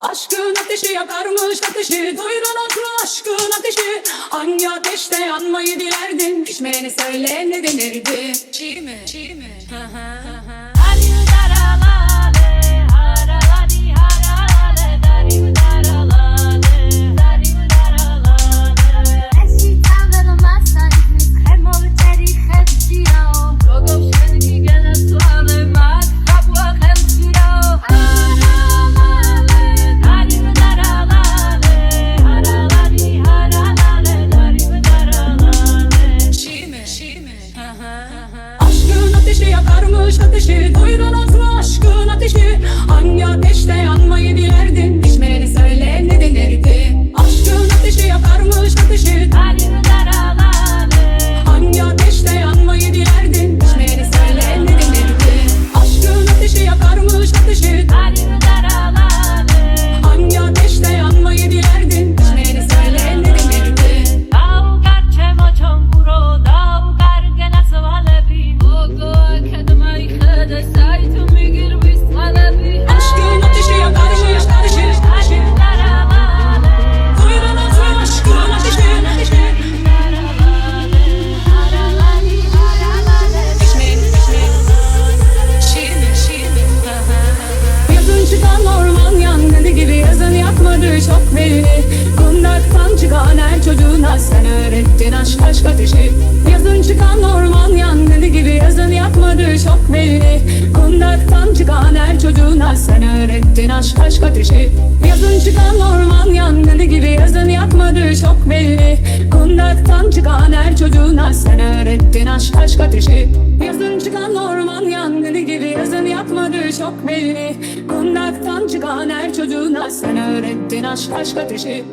Aşkın ateşi yakarmış ateşi Duydun aklı aşkın ateşi Hangi ateşte yanmayı dilerdin Pişmeyeni söyle ne denirdi Çiğ mi? Çiğ mi? Hı hı hı ateşi yakarmış ateşi Duydun aklı çok belli. Kundaktan çıkan her çocuğuna sen öğrettin aşk aşk ateşi. Yazın çıkan çıkan her çocuğuna sen öğrettin aşk aşk ateşi. Yazın çıkan orman yangını gibi yazın yakmadı çok belli. Kundaktan çıkan her çocuğuna sen öğrettin aşk aşk ateşi. Yazın çıkan orman yangını gibi yazın yakmadı çok belli. Kundaktan çıkan her çocuğuna sen öğrettin aşk aşk ateşi